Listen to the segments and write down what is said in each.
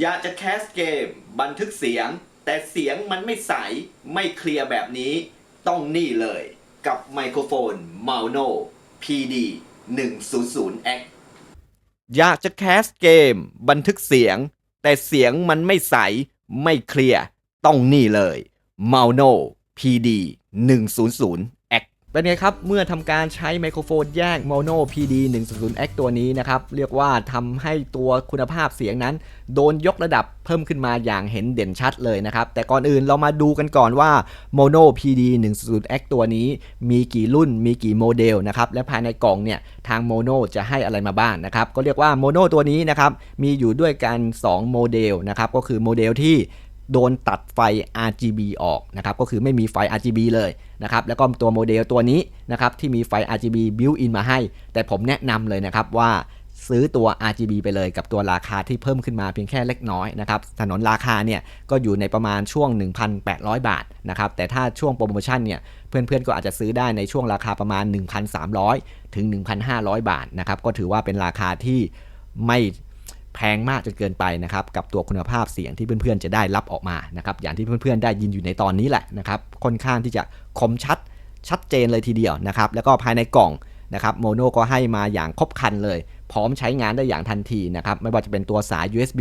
อยากจะแคสเกม บันทึกเสียง แต่เสียงมันไม่ใส ไม่เคลียร์แบบนี้ ต้องนี่เลยกับไมโครโฟน Mauno PD 100X อยากจะแคสเกม บันทึกเสียง แต่เสียงมันไม่ใส ไม่เคลียร์ ต้องนี่เลย Mauno PD 1 0 0 เป็นไงครับ เมื่อทำการใช้ไมโครโฟนแยก Mono PD 100X ตัวนี้นะครับ เรียกว่าทำให้ตัวคุณภาพเสียงนั้น โดนยกระดับเพิ่มขึ้นมาอย่างเห็นเด่นชัดเลยนะครับ แต่ก่อนอื่นเรามาดูกันก่อนว่า Mono PD 100X ตัวนี้ มีกี่รุ่นมีกี่โมเดลนะครับ และภายในกล่องเนี่ย ทาง Mono จะให้อะไรมาบ้างนะครับ ก็เรียกว่า Mono ตัวนี้นะครับ มีอยู่ด้วยกัน 2 โมเดลนะครับ ก็คือโมเดลที่โดนตัดไฟ RGB ออกนะครับ ก็คือไม่มีไฟ RGB เลย นะครับแล้วก็ตัวโมเดลตัวนี้นะครับที่มีไฟ RGB built in มาให้ แต่ผมแนะนำเลยนะครับว่าซื้อตัว RGB ไปเลยกับตัวราคาที่เพิ่มขึ้นมาเพียงแค่เล็กน้อยนะครับ ถนนราคาเนี่ยก็อยู่ในประมาณช่วง 1,800 บาทนะครับ แต่ถ้าช่วงโปรโมชั่นเนี่ยเพื่อนๆก็อาจจะซื้อได้ในช่วงราคาประมาณ 1,300 ถึง 1,500 บาทนะครับ ก็ถือว่าเป็นราคาที่ไม่ แพงมากจนเกินไปนะครับกับตัวคุณภาพเสียงที่เพื่อนๆจะได้รับออกมานะครับอย่างที่เพื่อนๆได้ยินอยู่ในตอนนี้แหละนะครับค่อนข้างที่จะคมชัดชัดเจนเลยทีเดียวนะครับแล้วก็ภายในกล่องนะครับโมโนก็ให้มาอย่างครบครันเลย พร้อมใช้งานได้อย่างทันทีนะครับ ไม่ว่าจะเป็นตัวสาย USB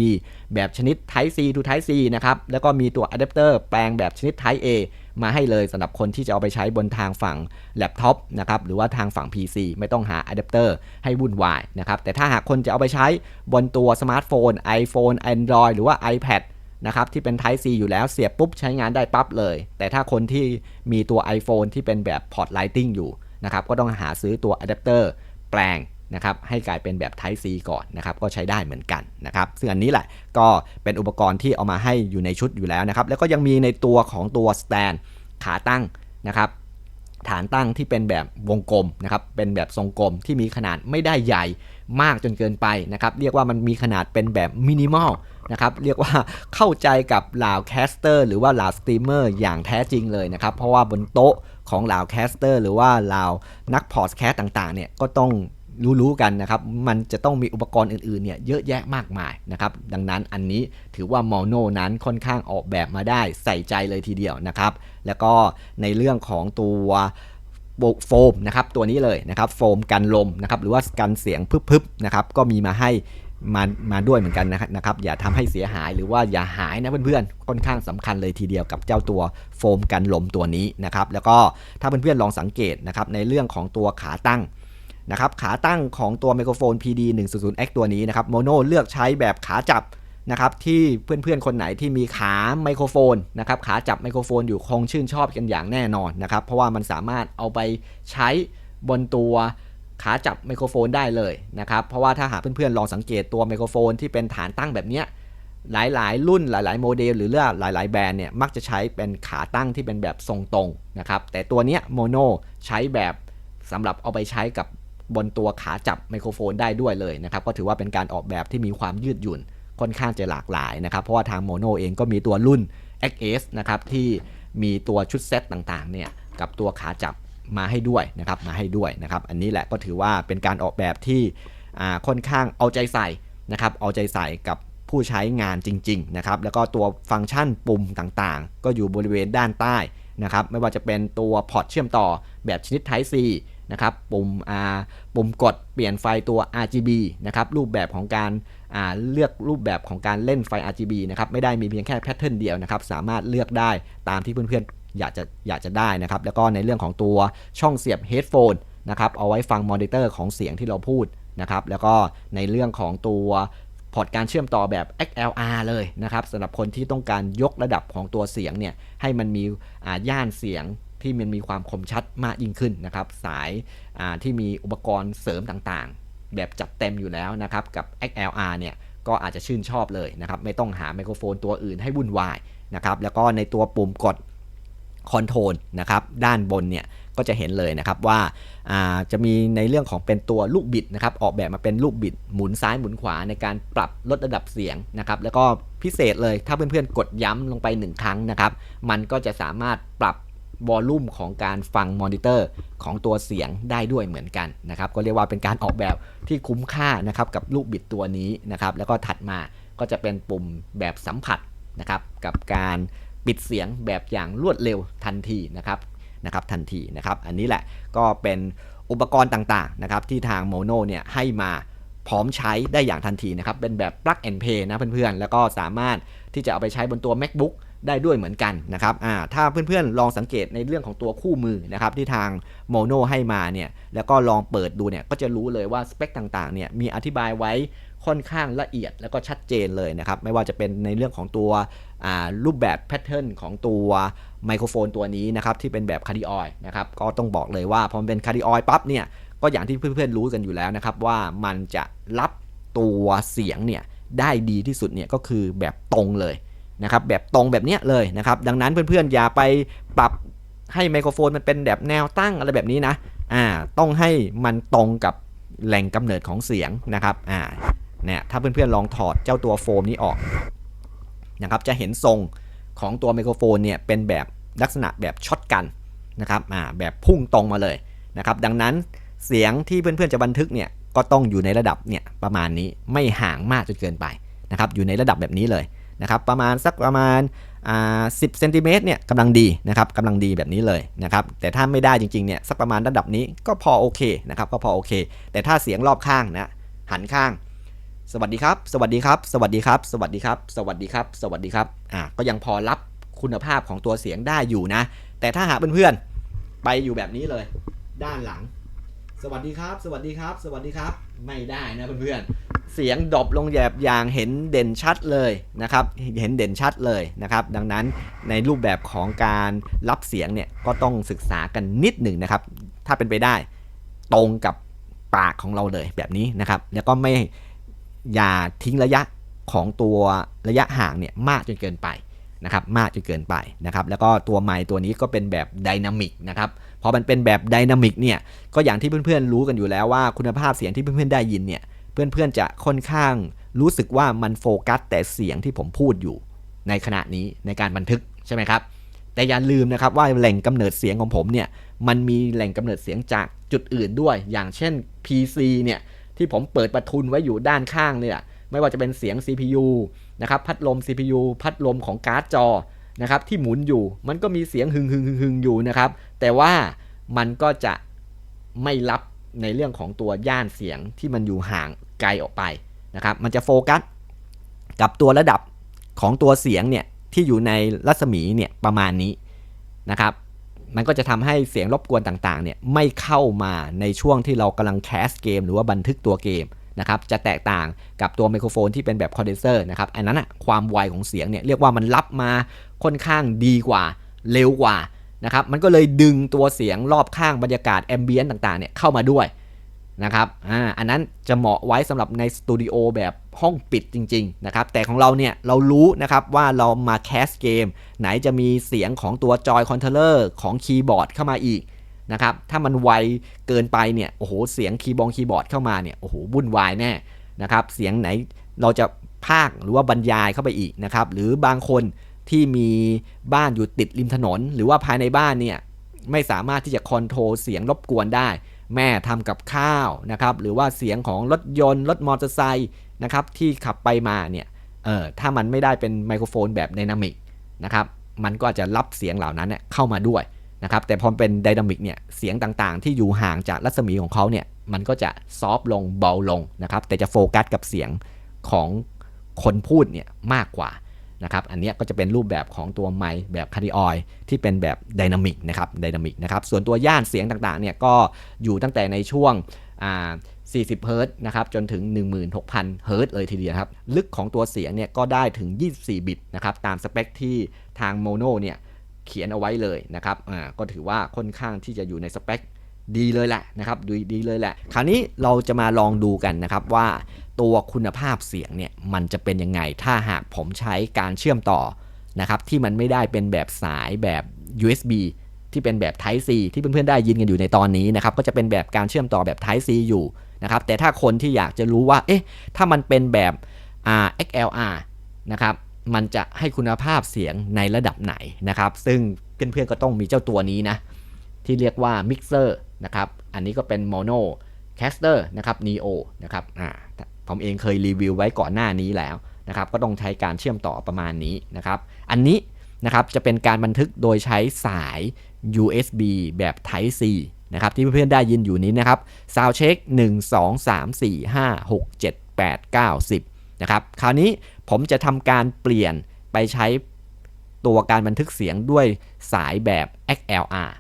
แบบชนิด Type C to Type C นะครับ แล้วก็มีตัวอะแดปเตอร์แปลงแบบชนิด Type A มาให้เลยสำหรับคนที่จะเอาไปใช้บนทางฝั่งแล็ปท็อปนะครับหรือว่าทางฝั่ง PC ไม่ต้องหาอะแดปเตอร์ให้วุ่นวายนะครับ แต่ถ้าหากคนจะเอาไปใช้บนตัวสมาร์ทโฟน iPhone Android หรือว่า iPad นะครับที่เป็น Type C อยู่แล้วเสียบปุ๊บใช้งานได้ปั๊บเลย แต่ถ้าคนที่มีตัว iPhone ที่เป็นแบบพอร์ต Lighting อยู่นะครับก็ต้องหาซื้อตัวอะแดปเตอร์แปลง นะครับให้กลายเป็นแบบ Type C ก่อนนะครับก็ใช้ได้เหมือนกันนะครับซึ่งอันนี้แหละก็เป็นอุปกรณ์ที่เอามาให้อยู่ในชุดอยู่แล้วนะครับแล้วก็ยังมีในตัวของตัว stand ขาตั้งนะครับฐานตั้งที่เป็นแบบวงกลมนะครับเป็นแบบทรงกลมที่มีขนาดไม่ได้ใหญ่มากจนเกินไปนะครับเรียกว่ามันมีขนาดเป็นแบบมินิมอลนะครับเรียกว่าเข้าใจกับหล่าแคสเตอร์หรือว่าหล่าสตรีมเมอร์อย่างแท้จริงเลยนะครับเพราะว่าบนโต๊ะของหล่าแคสเตอร์หรือว่าหล่านักพอดแคสต์ต่างๆเนี่ยก็ต้อง รู้ๆกันนะครับ มันจะต้องมีอุปกรณ์อื่นๆเนี่ยเยอะแยะมากมายนะครับ ดังนั้นอันนี้ถือว่า Mono นั้นค่อนข้างออกแบบมาได้ใส่ใจเลยทีเดียวนะครับ แล้วก็ในเรื่องของตัวโฟมนะครับตัวนี้เลยนะครับโฟมกันลมนะครับหรือว่ากันเสียงพึบๆนะครับก็มีมาให้มามาด้วยเหมือนกันนะครับนะครับอย่าทำให้เสียหายหรือว่าอย่าหายนะเพื่อนๆ ค่อนข้างสำคัญเลยทีเดียวกับเจ้าตัวโฟมกันลมตัวนี้นะครับ แล้วก็ถ้าเพื่อนๆลองสังเกตนะครับในเรื่องของตัวขาตั้ง นะครับขาตั้งของตัวไมโครโฟน PD 100X ตัวนี้นะครับโมโนเลือกใช้แบบขาจับนะครับที่เพื่อนๆ คนไหนที่มีขาไมโครโฟนนะครับขาจับไมโครโฟนอยู่คงชื่นชอบกันอย่างแน่นอนนะครับเพราะว่ามันสามารถเอาไปใช้บนตัวขาจับไมโครโฟนได้เลยนะครับเพราะว่าถ้าหากเพื่อนๆ ลองสังเกตตัวไมโครโฟนที่เป็นฐานตั้งแบบนี้ยหลายๆ รุ่นหลาย ๆ โมเดลหรือเลือกหลาย ๆ แบรนด์เนี่ยมักจะใช้เป็นขาตั้งที่เป็นแบบทรงตรงนะครับแต่ตัวเนี้ยโมโนใช้แบบสำหรับเอาไปใช้กับ บนตัวขาจับไมโครโฟนได้ด้วยเลยนะครับก็ถือว่าเป็นการออกแบบที่มีความยืดหยุ่นค่อนข้างจะหลากหลายนะครับเพราะว่าทางโมโนเองก็มีตัวรุ่น XS นะครับที่มีตัวชุดเซตต่างๆเนี่ยกับตัวขาจับมาให้ด้วยนะครับมาให้ด้วยนะครับอันนี้แหละก็ถือว่าเป็นการออกแบบที่ค่อนข้างเอาใจใส่นะครับเอาใจใส่กับผู้ใช้งานจริงๆนะครับแล้วก็ตัวฟังก์ชันปุ่มต่างๆ ก็อยู่บริเวณด้านใต้นะครับไม่ว่าจะเป็นตัวพอร์ตเชื่อมต่อแบบชนิด Type C นะครับปุ่มปุ่มกดเปลี่ยนไฟตัว RGB นะครับรูปแบบของการาเลือกรูปแบบของการเล่นไฟ RGB นะครับไม่ได้มีเพียงแค่แพทเทิร์นเดียวนะครับสามารถเลือกได้ตามที่เพื่อนๆอยากจะอยากจะได้นะครับแล้วก็ในเรื่องของตัวช่องเสียบ headphone นะครับเอาไว้ฟังมอนิเตอร์ของเสียงที่เราพูดนะครับแล้วก็ในเรื่องของตัวพอร์ตการเชื่อมต่อแบบ XLR เลยนะครับสำหรับคนที่ต้องการยกระดับของตัวเสียงเนี่ยให้มันมีย่านเสียง ที่มันมีความคมชัดมากยิ่งขึ้นนะครับ สายที่มีอุปกรณ์เสริมต่างๆ แบบจัดเต็มอยู่แล้วนะครับ กับ XLR เนี่ยก็อาจจะชื่นชอบเลยนะครับ ไม่ต้องหาไมโครโฟนตัวอื่นให้วุ่นวายนะครับ แล้วก็ในตัวปุ่มกดคอนโทรลนะครับด้านบนเนี่ยก็จะเห็นเลยนะครับว่าจะมีในเรื่องของเป็นตัวลูกบิดนะครับออกแบบมาเป็นลูกบิดหมุนซ้ายหมุนขวาในการปรับลดระดับเสียงนะครับแล้วก็พิเศษเลยถ้าเพื่อนๆกดย้ำลงไป 1 ครั้งนะครับมันก็จะสามารถปรับ วอลลุ่มของการฟังมอนิเตอร์ของตัวเสียงได้ด้วยเหมือนกันนะครับ ก็เรียกว่าเป็นการออกแบบที่คุ้มค่านะครับกับลูกบิดตัวนี้นะครับ แล้วก็ถัดมาก็จะเป็นปุ่มแบบสัมผัสนะครับกับการปิดเสียงแบบอย่างรวดเร็วทันทีนะครับนะครับทันทีนะครับ อันนี้แหละก็เป็นอุปกรณ์ต่างๆนะครับที่ทางโมโนเนี่ยให้มาพร้อมใช้ได้อย่างทันทีนะครับ เป็นแบบ plug and play นะเพื่อนๆ แล้วก็สามารถที่จะเอาไปใช้บนตัว macbook ได้ด้วยเหมือนกันนะครับอ่าถ้าเพื่อนๆลองสังเกตในเรื่องของตัวคู่มือนะครับที่ทางโมโนให้มาเนี่ยแล้วก็ลองเปิดดูเนี่ยก็จะรู้เลยว่าสเปคต่างๆเนี่ยมีอธิบายไว้ค่อนข้างละเอียดแล้วก็ชัดเจนเลยนะครับ ไม่ว่าจะเป็นในเรื่องของตัวรูปแบบแพทเทิร์นของตัวไมโครโฟนตัวนี้นะครับ ที่เป็นแบบคาร์ดิออยนะครับ ก็ต้องบอกเลยว่าพอมันเป็นคาร์ดิออยปั๊บเนี่ย ก็อย่างที่เพื่อนๆรู้กันอยู่แล้วนะครับ ว่ามันจะรับตัวเสียงเนี่ยได้ดีที่สุดเนี่ยก็คือแบบตรงเลย นะครับแบบตรงแบบเนี้ยเลยนะครับดังนั้นเพื่อนๆอย่าไปปรับให้ไมโครโฟนมันเป็นแบบแนวตั้งอะไรแบบนี้นะอ่าต้องให้มันตรงกับแหล่งกำเนิดของเสียงนะครับอ่าเนี่ยถ้าเพื่อนๆลองถอดเจ้าตัวโฟมนี้ออกนะครับจะเห็นทรงของตัวไมโครโฟนเนี่ยเป็นแบบลักษณะแบบช็อตกันนะครับอ่าแบบพุ่งตรงมาเลยนะครับดังนั้นเสียงที่เพื่อนๆจะบันทึกเนี่ยก็ต้องอยู่ในระดับเนี่ยประมาณนี้ไม่ห่างมากจนเกินไปนะครับอยู่ในระดับแบบนี้เลย นะครับประมาณสักประมาณอ่า10เซนติเมตรเนี่ยกำลังดีนะครับกำลังดีแบบนี้เลยนะครับแต่ถ้าไม่ได้จริงๆเนี่ยสักประมาณระดับนี้ก็พอโอเคนะครับก็พอโอเค แต่ถ้าเสียงรอบข้างนะหันข้าง สวัสดีครับ สวัสดีครับ สวัสดีครับ สวัสดีครับ สวัสดีครับ สวัสดีครับอ่าก็ยังพอรับคุณภาพของตัวเสียงได้อยู่นะ แต่ถ้าหากเพื่อนๆไปอยู่แบบนี้เลย ด้านหลัง สวัสดีครับ สวัสดีครับ สวัสดีครับ ไม่ได้นะเพื่อนๆ เสียงดรอปลงแบบอย่างเห็นเด่นชัดเลยนะครับ เห็นเด่นชัดเลยนะครับ ดังนั้นในรูปแบบของการรับเสียงเนี่ยก็ต้องศึกษากันนิดหนึ่งนะครับ ถ้าเป็นไปได้ตรงกับปากของเราเลยแบบนี้นะครับ แล้วก็ไม่อย่าทิ้งระยะของตัวระยะห่างเนี่ยมากจนเกินไปนะครับ มากจนเกินไปนะครับ แล้วก็ตัวไมค์ตัวนี้ก็เป็นแบบไดนามิกนะครับพอมันเป็นแบบไดนามิกเนี่ยก็อย่างที่เพื่อนๆรู้กันอยู่แล้วว่าคุณภาพเสียงที่เพื่อนๆได้ยินเนี่ย เพื่อนๆจะค่อนข้างรู้สึกว่ามันโฟกัสแต่เสียงที่ผมพูดอยู่ในขณะนี้ในการบันทึกใช่ไหมครับแต่อย่าลืมนะครับว่าแหล่งกำเนิดเสียงของผมเนี่ยมันมีแหล่งกำเนิดเสียงจากจุดอื่นด้วย อย่างเช่น PC เนี่ยที่ผมเปิดประทุนไว้อยู่ด้านข้างเนี่ยไม่ว่าจะเป็นเสียง CPU นะครับพัดลม CPU พัดลมของการ์ดจอนะครับที่หมุนอยู่มันก็มีเสียงหึงหึงหึงหึงอยู่นะครับแต่ว่ามันก็จะไม่รับ ในเรื่องของตัวย่านเสียงที่มันอยู่ห่างไกลออกไปนะครับ มันจะโฟกัสกับตัวระดับของตัวเสียงเนี่ยที่อยู่ในรัศมีเนี่ยประมาณนี้นะครับ มันก็จะทำให้เสียงรบกวนต่างๆเนี่ยไม่เข้ามาในช่วงที่เรากำลังแคสเกม หรือว่าบันทึกตัวเกมนะครับ จะแตกต่างกับตัวไมโครโฟนที่เป็นแบบคอนเดนเซอร์นะครับ อันนั้นอะความไวของเสียงเนี่ยเรียกว่ามันรับมาค่อนข้างดีกว่า เร็วกว่า นะครับมันก็เลยดึงตัวเสียงรอบข้างบรรยากาศแอมเบียนต่างๆเนี่ยเข้ามาด้วยนะครับอ่าอันนั้นจะเหมาะไว้สำหรับในสตูดิโอแบบห้องปิดจริงๆนะครับแต่ของเราเนี่ยเรารู้นะครับว่าเรามาแคสเกม ไหนจะมีเสียงของตัวจอยคอนโทรลเลอร์ของคีย์บอร์ดเข้ามาอีกนะครับถ้ามันไวเกินไปเนี่ยโอ้โหเสียงคีย์บองคีย์บอร์ดเข้ามาเนี่ยโอ้โหวุ่นวายแน่นะครับเสียงไหนเราจะพากหรือว่าบรรยายเข้าไปอีกนะครับหรือบางคน ที่มีบ้านอยู่ติดริมถนน หรือว่าภายในบ้านเนี่ยไม่สามารถที่จะคอนโทรลเสียงรบกวนได้ แม่ทำกับข้าวนะครับ หรือว่าเสียงของรถยนต์ รถมอเตอร์ไซค์นะครับที่ขับไปมาเนี่ยเออถ้ามันไม่ได้เป็นไมโครโฟนแบบไดนามิกนะครับมันก็อาจจะรับเสียงเหล่านั้นเนเข้ามาด้วยนะครับแต่พอเป็นไดนามิกเนี่ยเสียงต่างๆ ที่อยู่ห่างจากรัศมีของเขาเนี่ยมันก็จะซอฟลงเบาลงนะครับแต่จะโฟกัสกับเสียงของคนพูดเนี่ยมากกว่า นะครับอันนี้ก็จะเป็นรูปแบบของตัวไมค์แบบคาร์ดิออยที่เป็นแบบไดนามิกนะครับไดนามิกนะครับส่วนตัวย่านเสียงต่างๆเนี่ยก็อยู่ตั้งแต่ในช่วง40เฮิรต์นะครับจนถึง 16,000เฮิรต์เลยทีเดียวครับ ลึกของตัวเสียงเนี่ยก็ได้ถึง 24 บิตนะครับตามสเปคที่ทางโมโนเนี่ยเขียนเอาไว้เลยนะครับอ่าก็ถือว่าค่อนข้างที่จะอยู่ในสเปค ดีเลยแหละนะครับดีดีเลยแหละ คราวนี้เราจะมาลองดูกันนะครับว่าตัวคุณภาพเสียงเนี่ยมันจะเป็นยังไง ถ้าหากผมใช้การเชื่อมต่อนะครับที่มันไม่ได้เป็นแบบสายแบบ USB ที่เป็นแบบ Type C ที่เพื่อนๆได้ยินกันอยู่ในตอนนี้นะครับก็จะเป็นแบบการเชื่อมต่อแบบ Type C อยู่นะครับแต่ถ้าคนที่อยากจะรู้ว่าเอ๊ะถ้ามันเป็นแบบ R XLR นะครับมันจะให้คุณภาพเสียงในระดับไหนนะครับซึ่งเพื่อนๆก็ต้องมีเจ้าตัวนี้นะที่เรียกว่า Mixer นะครับ อันนี้ก็เป็น Mono Caster นะครับ Neo นะครับอ่าผมเองเคยรีวิวไว้ก่อนหน้านี้แล้วนะครับ ก็ต้องใช้การเชื่อมต่อประมาณนี้นะครับ อันนี้นะครับจะเป็นการบันทึกโดยใช้สาย USB แบบ Type C นะครับที่เพื่อนๆได้ยินอยู่นี้นะครับ Sound Check 1 2 3 4 5 6 7 8 9 10นะครับคราวนี้ผมจะทำการเปลี่ยนไปใช้ตัวการบันทึกเสียงด้วยสายแบบ XLR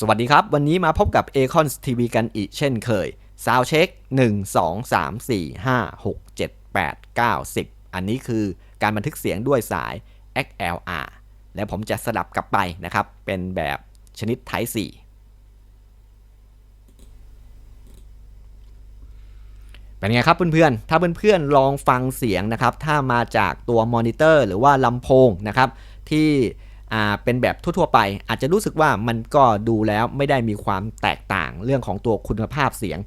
สวัสดีครับ วันนี้มาพบกับ a c o n TV กันอีกเช่นเคย Sound Check 1 2 3 4 5 6 7 8 9 10 อันนี้คือการบันทึกเสียงด้วยสาย XLR และผมจะสลับกลับไปนะครับ เป็นแบบชนิด Type C เป็นไงครับเพื่อนๆ ถ้าเพื่อนๆ ลองฟังเสียงนะครับ ถ้ามาจากตัวมอนิเตอร์หรือว่าลำโพงนะครับ ที่ อ่าเป็นแบบทั่วๆไป อาจจะรู้สึกว่ามันก็ดูแล้วไม่ได้มีความแตกต่างเรื่องของตัวคุณภาพเสียง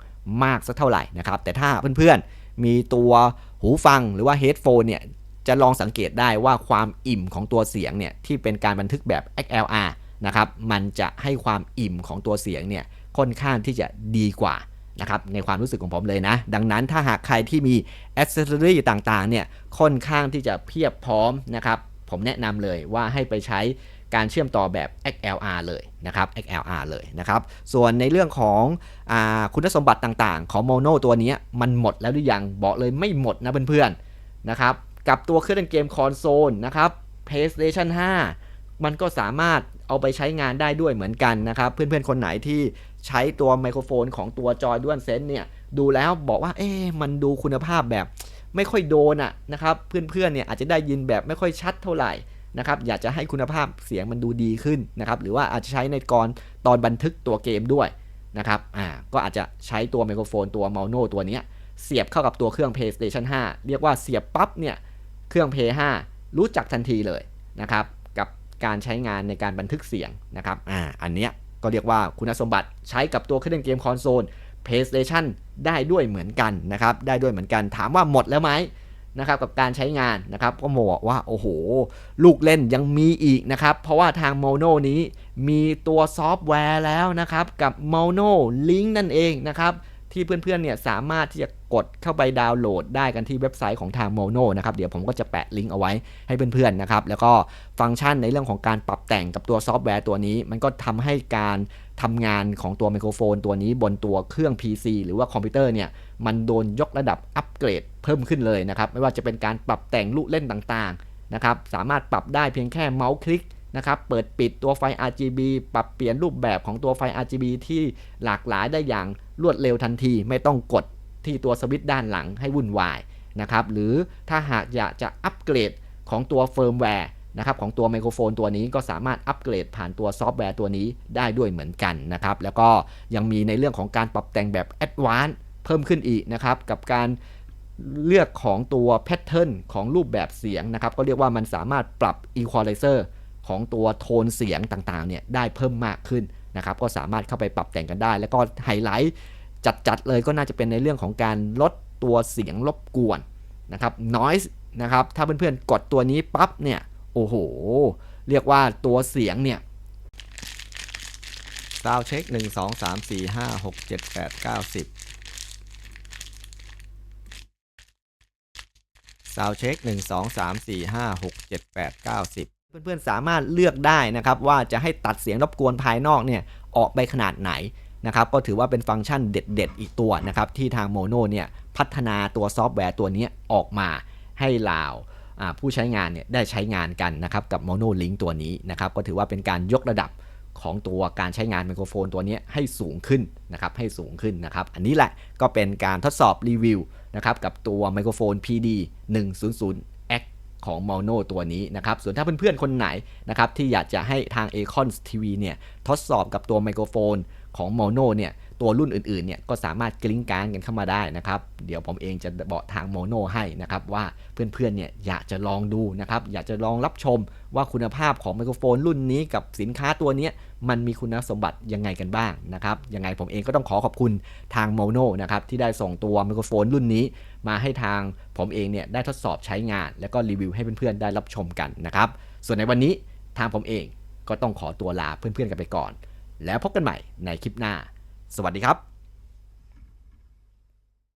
มากสักเท่าไหร่นะครับ แต่ถ้าเพื่อนๆ มีตัวหูฟังหรือว่าเฮดโฟนเนี่ย จะลองสังเกตได้ว่าความอิ่มของตัวเสียงเนี่ย ที่เป็นการบันทึกแบบ XLR นะครับ มันจะให้ความอิ่มของตัวเสียงเนี่ย ค่อนข้างที่จะดีกว่านะครับ ในความรู้สึกของผมเลยนะ ดังนั้นถ้าหากใครที่มี accessory ต่างๆ เนี่ย ค่อนข้างที่จะเพียบพร้อมนะครับ ผมแนะนำเลยว่าให้ไปใช้การเชื่อมต่อแบบ XLR เลยนะครับ XLR เลยนะครับ ส่วนในเรื่องของอคุณสมบัติต่างๆ ของ Mono ตัวนี้มันหมดแล้วหรือยัง บอกเลยไม่หมดนะเพื่อนๆนะครับ กับตัวเครื่องเล่นเกมคอนโซลนะครับ PlayStation 5 มันก็สามารถเอาไปใช้งานได้ด้วยเหมือนกันนะครับ เพื่อนๆ คนไหนที่ใช้ตัวไมโครโฟนของตัวจอยด้วนเซนเนี่ย ดูแล้วบอกว่าเอ๊ะมันดูคุณภาพแบบ ไม่ค่อยโดนอะนะครับ เพื่อนๆเนี่ยอาจจะได้ยินแบบไม่ค่อยชัดเท่าไหร่นะครับอยากจะให้คุณภาพเสียงมันดูดีขึ้นนะครับหรือว่าอาจจะใช้ในกรตอนบันทึกตัวเกมด้วยนะครับอ่าก็อาจจะใช้ตัวไมโครโฟนตัว m ม u n o ตัวนี้เสียบเข้ากับตัวเครื่อง PlayStation 5 เรียกว่าเสียบปั๊บเนี่ยเครื่อง Play 5รู้จักทันทีเลยนะครับกับการใช้งานในการบันทึกเสียงนะครับอ่าอันเนี้ยก็เรียกว่าคุณสมบัติใช้กับตัวเครื่องเล่นเกมคอนโซล PlayStation ได้ด้วยเหมือนกันนะครับ ได้ด้วยเหมือนกัน ถามว่าหมดแล้วไหมนะครับกับการใช้งานนะครับก็บอกว่าโอ้โห ลูกเล่นยังมีอีกนะครับ เพราะว่าทางโมโนนี้มีตัวซอฟต์แวร์แล้วนะครับ กับ Mono Link นั่นเองนะครับ ที่เพื่อนๆเนี่ยสามารถที่จะกดเข้าไปดาวน์โหลดได้กันที่เว็บไซต์ของทาง Mono นะครับเดี๋ยวผมก็จะแปะลิงก์เอาไว้ให้เพื่อนๆนะครับแล้วก็ฟังก์ชันในเรื่องของการปรับแต่งกับตัวซอฟต์แวร์ตัวนี้ มันก็ทำให้การทำงานของตัวไมโครโฟนตัวนี้บนตัวเครื่อง PC หรือว่าคอมพิวเตอร์เนี่ยมันโดนยกระดับอัปเกรดเพิ่มขึ้นเลยนะครับไม่ว่าจะเป็นการปรับแต่งลูกเล่นต่างๆนะครับสามารถปรับได้เพียงแค่เมาส์คลิกนะครับเปิดปิดตัวไฟ RGB ปรับเปลี่ยนรูปแบบของตัวไฟ RGB ที่หลากหลายได้อย่าง รวดเร็วทันทีไม่ต้องกดที่ตัวสวิตช์ด้านหลังให้วุ่นวายนะครับหรือถ้าหากอยากจะอัปเกรดของตัวเฟิร์มแวร์นะครับของตัวไมโครโฟนตัวนี้ก็สามารถอัปเกรดผ่านตัวซอฟต์แวร์ตัวนี้ได้ด้วยเหมือนกันนะครับแล้วก็ยังมีในเรื่องของการปรับแต่งแบบแอดวานซ์เพิ่มขึ้นอีกนะครับกับการเลือกของตัวแพทเทิร์นของรูปแบบเสียงนะครับก็เรียกว่ามันสามารถปรับ Equalizer ของตัวโทนเสียงต่างๆเนี่ยได้เพิ่มมากขึ้น นะครับก็สามารถเข้าไปปรับแต่งกันได้ แล้วก็ไฮไลท์จัดๆเลยก็น่าจะเป็นในเรื่องของการลดตัวเสียงรบกวนนะครับ noise นะครับถ้าเพื่อนๆกดตัวนี้ปั๊บเนี่ยโอ้โห เรียกว่าตัวเสียงเนี่ยซาวเช็ค1 2 3 4 5 6 7 8 9 10ซาวเช็ค1 2 3 4 5 6 7 8 9 10 เพื่อนๆสามารถเลือกได้นะครับว่าจะให้ตัดเสียงรบกวนภายนอกเนี่ยออกไปขนาดไหนนะครับก็ถือว่าเป็นฟังก์ชันเด็ด ๆ อีกตัวนะครับที่ทางโมโนเนี่ยพัฒนาตัวซอฟต์แวร์ตัวนี้ออกมาให้ลาวผู้ใช้งานเนี่ยได้ใช้งานกันนะครับกับ Mono Link ตัวนี้นะครับก็ถือว่าเป็นการยกระดับของตัวการใช้งานไมโครโฟนตัวนี้ให้สูงขึ้นนะครับให้สูงขึ้นนะครับอันนี้แหละก็เป็นการทดสอบรีวิวนะครับกับตัวไมโครโฟน PD 100 ของมอลโนตัวนี้นะครับ ส่วนถ้าเพื่อนๆ คนไหนนะครับที่อยากจะให้ทาง Acon TV เนี่ยทดสอบกับตัวไมโครโฟนของมอลโนเนี่ย ตัวรุ่นอื่นๆเนี่ยก็สามารถกลิ้งกลางกันเข้ามาได้นะครับ เดี๋ยวผมเองจะบอกทางโมโนให้นะครับว่าเพื่อนๆเนี่ยอยากจะลองดูนะครับ อยากจะลองรับชมว่าคุณภาพของไมโครโฟนรุ่นนี้กับสินค้าตัวนี้มันมีคุณสมบัติยังไงกันบ้างนะครับยังไงผมเองก็ต้องขอขอบคุณทางโมโนนะครับที่ได้ส่งตัวไมโครโฟนรุ่นนี้ มาให้ทางผมเองเนี่ยได้ทดสอบใช้งาน แล้วก็รีวิวให้เพื่อนๆได้รับชมกันนะครับส่วนในวันนี้ทางผมเองก็ต้องขอตัวลาเพื่อนๆกันไปก่อน แล้วพบกันใหม่ในคลิปหน้า สวัสดีครับ